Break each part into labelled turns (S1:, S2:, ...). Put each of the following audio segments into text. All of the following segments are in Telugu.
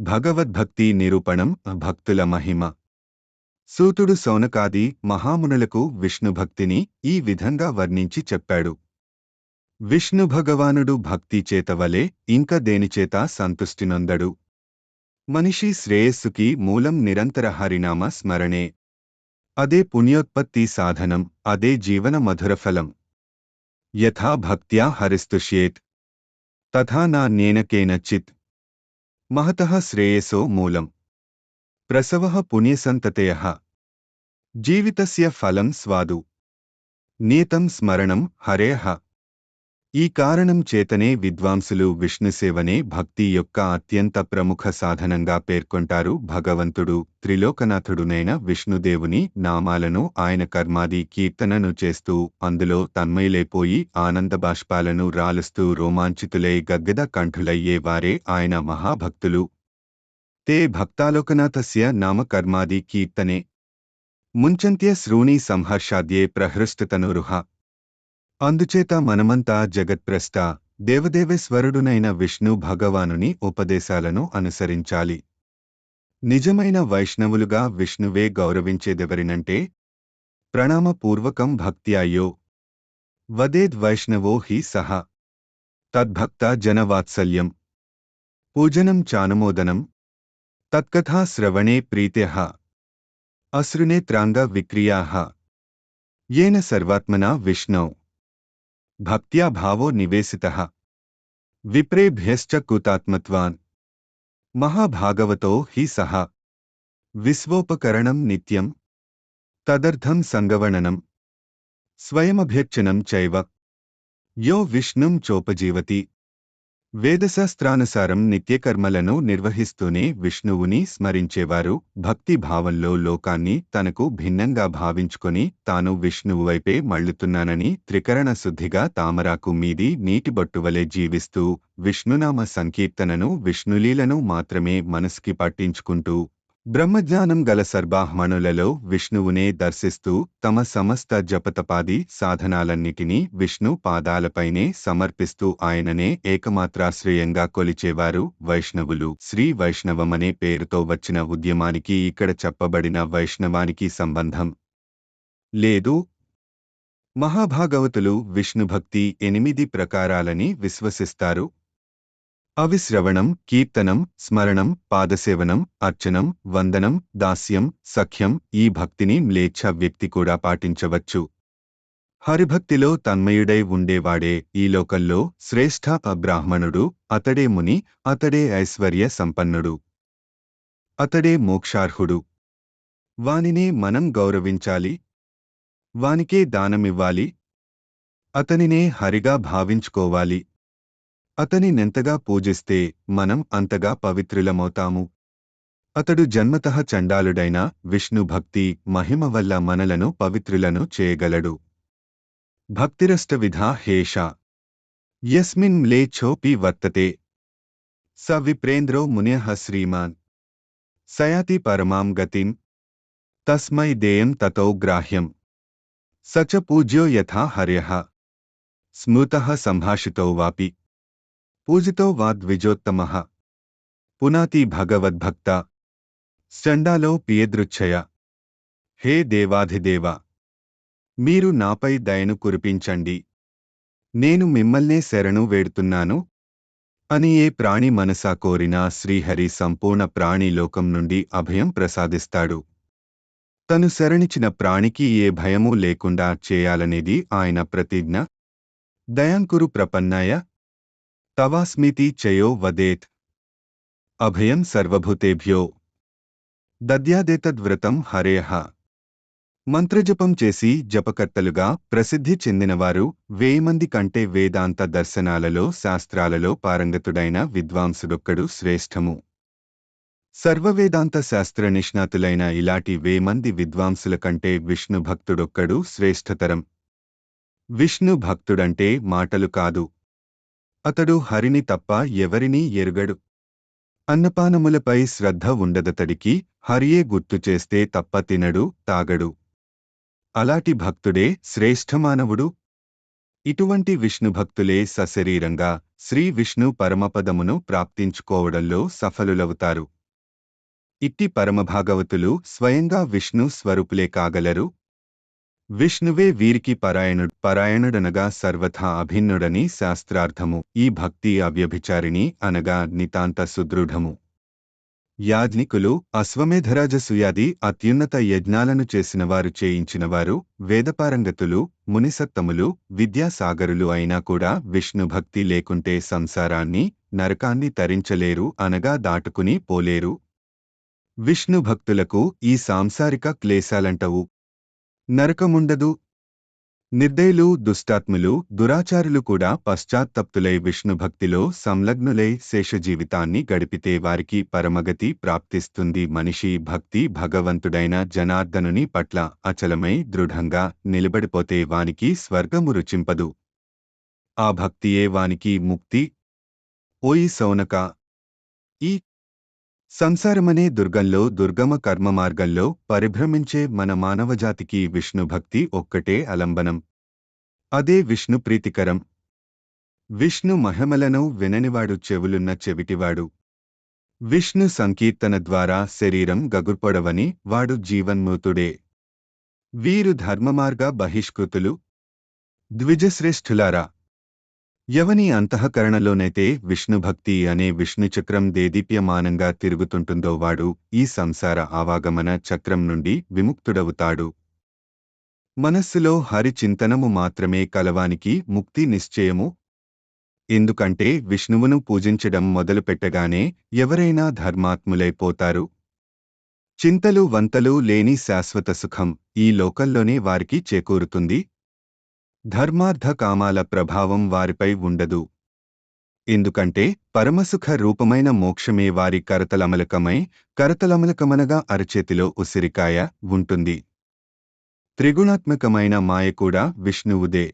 S1: భగవద్భక్తి నిరూపణం భక్తుల మహిమ. సూతుడు సౌనకాది మహామునులకు విష్ణుభక్తిని ఈ విధంగా వర్ణించి చెప్పాడు. విష్ణు భగవానుడు భక్తి చేతవలే ఇంక దేనిచేత సంతుష్టినొందడు? మనిషి శ్రేయస్సుకి మూలం నిరంతర హరినామ స్మరణే. అదే పుణ్యోత్పత్తి సాధనం అదే జీవన మధురఫలం యథా భక్త్యా హరిస్తుష్యేత్. తథా నా నేనకేనచిత్ మహతః శ్రేయసో మూలం. ప్రసవ పుణ్యసంతతయ. జీవితస్య ఫలం స్వాదు. నీతం స్మరణం హరేహ ఈ కారణం చేతనే విద్వాంసులు విష్ణుసేవనే భక్తి యొక్క అత్యంత ప్రముఖ సాధనంగా పేర్కొంటారు. భగవంతుడు త్రిలోకనాథుడునైన విష్ణుదేవుని నామాలను ఆయన కర్మాది కీర్తనను చేస్తూ అందులో తన్మయులైపోయి ఆనందబాష్పాలను రాలుస్తూ రోమాంచితులై గగ్గద కంఠులయ్యే వారే ఆయన మహాభక్తులు. తే భక్తాలోకనాథస్య నామ కర్మాది కీర్తనే. ముంచంత్య శ్రూణి సంహర్షాద్యే ప్రహృష్టతనురుహ. అందుచేత మనమంతా జగత్ప్రస్థ దేవదేవేశ్వరుడునైన విష్ణు భగవానుని ఉపదేశాలను అనుసరించాలి. నిజమైన వైష్ణవులుగా విష్ణువే గౌరవించేదెవరినంటే ప్రణామపూర్వకం భక్త్యాయో వదేద్ వైష్ణవో హి సహ తద్భక్త జనవాత్సల్యం పూజనం చానుమోదనం తత్కథా శ్రవణే అశ్రునేత్రాంగ విక్రియా ఏన సర్వాత్మనా విష్ణౌ. भक्तिया भावो निवेशितः। विप्रेभ्यश्च कृतात्मत्वान्। महाभागवतो हि सह विश्वोपकरणं नित्यं। तदर्थं सङ्गवणनं स्वयमभ्यर्चनं चैव। यो विष्णुं चोपजीवति। వేదశాస్త్రానుసారం నిత్యకర్మలను నిర్వహిస్తూనే విష్ణువుని స్మరించేవారు భక్తి భావంలో లోకాన్ని తనకు భిన్నంగా భావించుకొని తాను విష్ణువు వైపే మళ్ళుతున్నానని త్రికరణ శుద్ధిగా తామరాకు మీది నీటిబొట్టువలే జీవిస్తూ విష్ణునామ సంకీర్తనను విష్ణులీలను మాత్రమే మనసుకి పట్టించుకుంటూ బ్రహ్మజ్ఞానం గల సర్బాహ్మణులలో విష్ణువునే దర్శిస్తూ తమ సమస్త జపతపాది సాధనాలన్నిటినీ విష్ణు పాదాలపైనే సమర్పిస్తూ ఆయననే ఏకమాత్రాశ్రయంగా కొలిచేవారు వైష్ణవులు. శ్రీ వైష్ణవమనే పేరుతో వచ్చిన ఉద్యమానికి ఇక్కడ చెప్పబడిన వైష్ణవానికి సంబంధం లేదు. మహాభాగవతులు విష్ణుభక్తి ఎనిమిది ప్రకారాలని విశ్వసిస్తారు. అవి శ్రవణం కీర్తనం స్మరణం పాదసేవనం అర్చనం వందనం దాస్యం సఖ్యం ఈ భక్తిని మ్లేచ్ఛ వ్యక్తి కూడా పాటించవచ్చు. హరిభక్తిలో తన్మయుడై ఉండేవాడే ఈ లోకల్లో శ్రేష్ఠ అబ్రాహ్మణుడు అతడే ముని అతడే ఐశ్వర్య సంపన్నుడు. అతడే మోక్షార్హుడు. వానినే మనం గౌరవించాలి. వానికే దానమివ్వాలి. అతనినే హరిగా భావించుకోవాలి. అతని నెంతగా పూజిస్తే మనం అంతగా పవిత్రులమవుతాము. అతడు జన్మతః చండాలుడైన విష్ణు భక్తి మహిమ వల్ల మనలను పవిత్రులను చేయగలడు. భక్తిరష్టవిధా హేష. యస్మిన్ మ్లేచ్ఛోపి వర్తతే. స విప్రేంద్రో మునిః శ్రీమాన్. సయాతి పరమాం గతిం. తస్మై దేయం తతో గ్రాహ్యం. సచ పూజ్యో యథా హర్య. స్మృతః సంభాషితో వాపి. పూజితో వాద్విజోత్తమ పునాతి భగవద్భక్త. చండాలో పియదృచ్ఛయ. హే దేవాధిదేవ. మీరు నాపై దయను కురిపించండి. నేను మిమ్మల్నే శరణు వేడుతున్నాను. అని ఏ ప్రాణి మనసా కోరినా శ్రీహరి సంపూర్ణ ప్రాణిలోకం నుండి అభయం ప్రసాదిస్తాడు. తను శరణిచిన ప్రాణికి ఏ భయమూ లేకుండా చేయాలనేది ఆయన ప్రతిజ్ఞ. దయాంకురు ప్రపన్నాయ. తవాస్మితి చయో వదేత్. అభయం సర్వభూతేభ్యో. దద్యాదేతద్వ్రతం హరేహ. మంత్రజపం చేసి జపకర్తలుగా ప్రసిద్ధి చెందినవారు వేయమంది కంటే వేదాంత దర్శనాలలో శాస్త్రాలలో పారంగతుడైన విద్వాంసుడొక్కడు శ్రేష్టము సర్వవేదాంత శాస్త్ర నిష్ణాతులైన ఇలాంటి వేమంది విద్వాంసుల కంటే విష్ణు భక్తుడొక్కడు శ్రేష్టతరం విష్ణు భక్తుడంటే మాటలు కాదు. అతడు హరిని తప్ప ఎవరినీ ఎరుగడు. అన్నపానములపై శ్రద్ధ ఉండదతడికి హరియే గుర్తు చేస్తే తప్ప తినడు తాగడు. అలాటి భక్తుడే శ్రేష్ఠమానవుడు. ఇటువంటి విష్ణుభక్తులే సశరీరంగా శ్రీ విష్ణు పరమపదమును ప్రాప్తించుకోవడంలో సఫలులవుతారు. ఇట్టి పరమభాగవతులు స్వయంగా విష్ణు స్వరూపులే కాగలరు. విష్ణువే వీరికి పరాయణుడు పరాయణుడనగా సర్వథా అభిన్నుడని శాస్త్రార్థము. ఈ భక్తి అవ్యభిచారిణి అనగా నితాంత సుదృఢము. యాజ్ఞికులు అశ్వమేధరాజసుయాది అత్యున్నత యజ్ఞాలను చేసినవారు చేయించినవారు వేదపారంగతులు మునిసత్తములు విద్యాసాగరులు అయినా కూడా విష్ణుభక్తి లేకుంటే సంసారాన్ని నరకాన్ని తరించలేరు అనగా దాటుకుని పోలేరు. విష్ణుభక్తులకు ఈ సాంసారిక క్లేశాలంటవు. నరకముండదు. నిర్దయులు దుష్టాత్ములు దురాచారులు కూడా పశ్చాత్తప్తులై విష్ణుభక్తిలో సంలగ్నులై శేషజీవితాన్ని గడిపితే వారికి పరమగతి ప్రాప్తిస్తుంది. మనిషి భక్తి భగవంతుడైన జనార్దనుని పట్ల అచలమై దృఢంగా నిలబడిపోతే వానికి స్వర్గము రుచింపదు. ఆ భక్తియే వానికి ముక్తి. ఓయి సౌనక! ఈ సంసారమనే దుర్గంలో దుర్గమ కర్మ మార్గంలో పరిభ్రమించే మన మానవజాతికి విష్ణుభక్తి ఒక్కటే అలంబనం. అదే విష్ణు ప్రీతికరం. విష్ణు మహిమలను విననివాడు చెవులున్న చెవిటివాడు. విష్ణు సంకీర్తన ద్వారా శరీరం గగుర్పొడవని వాడు జీవన్మూతుడే. వీరు ధర్మమార్గ బహిష్కృతులు. ద్విజశ్రేష్ఠులారా ఎవని అంతఃకరణలోనైతే విష్ణుభక్తి అనే విష్ణుచక్రం దేదీప్యమానంగా తిరుగుతుంటుందో వాడు ఈ సంసార ఆవాగమన చక్రం నుండి విముక్తుడవుతాడు. మనస్సులో హరిచింతనము మాత్రమే కలవానికి ముక్తి నిశ్చయము. ఎందుకంటే విష్ణువును పూజించడం మొదలుపెట్టగానే ఎవరైనా ధర్మాత్ములైపోతారు చింతలు వంతలు లేని శాశ్వత సుఖం ఈ లోకంలోనే వారికి చేకూరుతుంది. ధర్మార్థ కామాల ప్రభావం వారిపై ఉండదు. ఎందుకంటే పరమసుఖ రూపమైన మోక్షమే వారి కరతలమలకమై కరతలమలకమనగా అరచేతిలో ఉసిరికాయ ఉంటుంది. త్రిగుణాత్మకమైన మాయ కూడా విష్ణువుదే.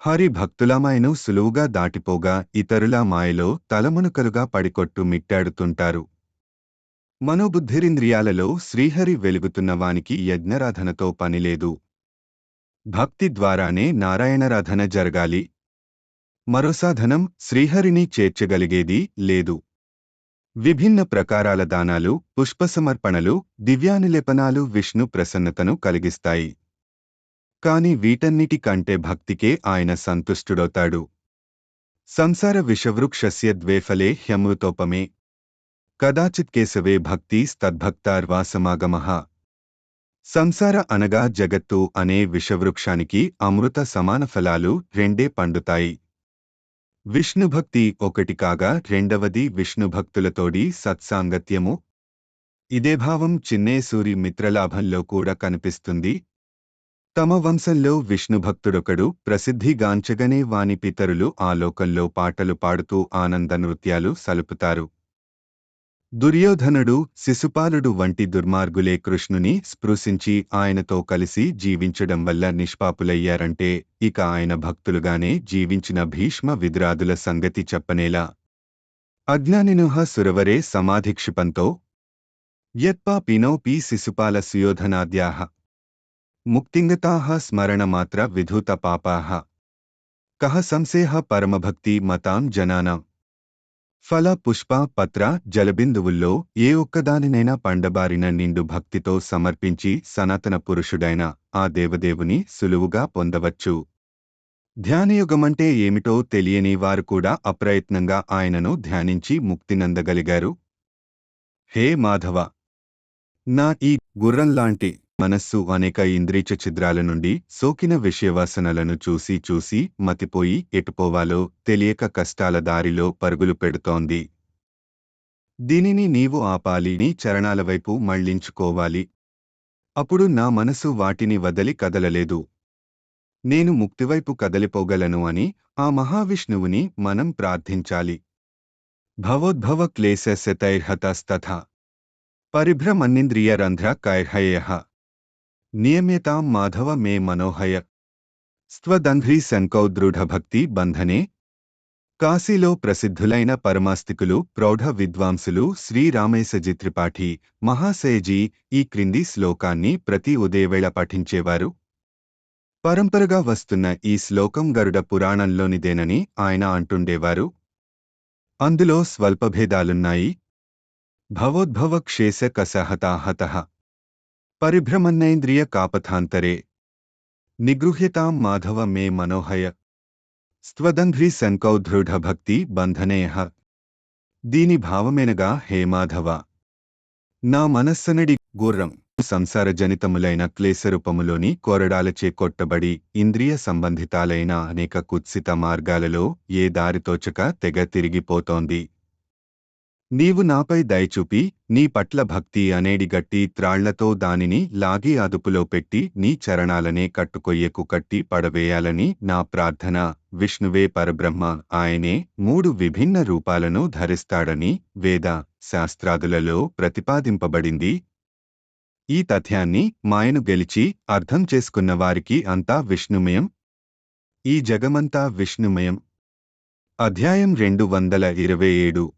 S1: హరి భక్తుల మాయను సులువుగా దాటిపోగా ఇతరుల మాయలో తలమునుకలుగా పడికొట్టు మిట్టాడుతుంటారు. మనోబుద్ధిరింద్రియాలలో శ్రీహరి వెలుగుతున్న వానికి యజ్ఞరాధనతో పనిలేదు. భక్తి ద్వారానే నారాయణరాధన జరగాలి. మరో సాధనం శ్రీహరిని చేర్చగలిగేది లేదు. విభిన్న ప్రకారాల దానాలు పుష్పసమర్పణలు దివ్యానులేపనాలు విష్ణు ప్రసన్నతను కలిగిస్తాయి. కాని వీటన్నిటి కంటే భక్తికే ఆయన సంతుష్టుడవుతాడు. సంసార విషవృక్షస్య ద్వేఫలే హ్యమృతోపమే. కదాచిత్ కేశవే భక్తి స్తద్భక్తార్వాసమాగమః. సంసార అనగా జగత్తు అనే విషవృక్షానికి అమృత సమాన ఫలాలు రెండే పండుతాయి. విష్ణుభక్తి ఒకటి కాగా రెండవది విష్ణుభక్తులతోడి సత్సాంగత్యము. ఇదే భావం చిన్నేసూరి మిత్రలాభంలో కూడా కనిపిస్తుంది. తమ వంశంలో విష్ణుభక్తుడొకడు ప్రసిద్ధిగాంచగనే వాని పితరులు ఆ లోకంలో పాటలు పాడుతూ ఆనంద నృత్యాలు సలుపుతారు. దుర్యోధనుడు శిశుపాలుడు వంటి దుర్మార్గులే కృష్ణుని స్పృశించి ఆయనతో కలిసి జీవించడం వల్ల నిష్పాపులయ్యారంటే ఇక ఆయన భక్తులుగానే జీవించిన భీష్మ విద్రాదుల సంగతి చెప్పనేలా? అజ్ఞానినుహ సురవరే సమాధిక్షిపంతో యత్పాపినోపి శిశుపాల సుయోధనాద్యాహ ముక్తింగతాః స్మరణమాత్ర విధూత పాపాహ కహ సంశేహ పరమభక్తి మతాం జనానాం. ఫల పుష్ప పత్ర జలబిందువుల్లో ఏ ఒక్కదానినైనా పండబారిన నిండు భక్తితో సమర్పించి సనాతన పురుషుడైన ఆ దేవదేవుని సులువుగా పొందవచ్చు. ధ్యానయుగమంటే ఏమిటో తెలియని వారు కూడా అప్రయత్నంగా ఆయనను ధ్యానించి ముక్తినందగలిగారు హే మాధవ! నా ఈ గుర్రంలాంటి మనస్సు అనేక ఇంద్రీచ ఛిద్రాల నుండి సోకిన విషయవాసనలను చూసి చూసి మతిపోయి ఎటుపోవాలో తెలియక కష్టాల దారిలో పరుగులు పెడుతోంది. దీనిని నీవు ఆపాలి నీ చరణాల వైపు మళ్ళించుకోవాలి. అప్పుడు నా మనసు వాటిని వదలి కదలలేదు. నేను ముక్తివైపు కదలిపోగలను అని ఆ మహావిష్ణువుని మనం ప్రార్థించాలి. భవోద్భవ క్లేశ శతైర్హతస్తథ. పరిభ్రమన్నింద్రియ రంధ్ర కైర్హయ నియమ్యతాం మాధవ మే మనోహయ. స్వదంధ్రి శంకౌ దృఢభక్తి బంధనే. కాశీలో ప్రసిద్ధులైన పరమాస్తికులు ప్రౌఢ విద్వాంసులు శ్రీరామేశజి త్రిపాఠి మహాశయజీ ఈ క్రింది శ్లోకాన్ని ప్రతి ఉదయవేళ పఠించేవారు. పరంపరగా వస్తున్న ఈ శ్లోకం గరుడ పురాణంలోనిదేనని ఆయన అంటుండేవారు. అందులో స్వల్పభేదాలున్నాయి. భవోద్భవ క్షేస కసహతాహత పరిభ్రమన్నేంద్రియ కాపథాంతరే. నిగృహ్యతాం మాధవ మే మనోహయ. స్త్వదంధ్రి సంకౌదృఢ భక్తి బంధనేహ. దీని భావమేనగా హే మాధవ. నా మనస్సనడి గుర్రం. సంసార జనితములైన క్లేశరూపములోని కొరడాలచే కొట్టబడి ఇంద్రియ సంబంధితాలైన అనేక కుత్సిత మార్గాలలో ఏ దారితోచక తెగ తిరిగిపోతోంది. నీవు నాపై దయచూపి నీ పట్ల భక్తి అనేడి గట్టి త్రాళ్ళతో దానిని లాగి అదుపులో పెట్టి నీ చరణాలనే కట్టుకొయ్యకు కట్టి పడవేయాలని నా ప్రార్థన. విష్ణువే పరబ్రహ్మ ఆయనే మూడు విభిన్న రూపాలను ధరిస్తాడని వేద శాస్త్రాదులలో ప్రతిపాదింపబడింది. ఈ తథ్యాన్ని మాయను గెలిచి అర్థం చేసుకున్న వారికి అంతా విష్ణుమయం. ఈ జగమంతా విష్ణుమయం. అధ్యాయం రెండు వందల ఇరవై ఏడు.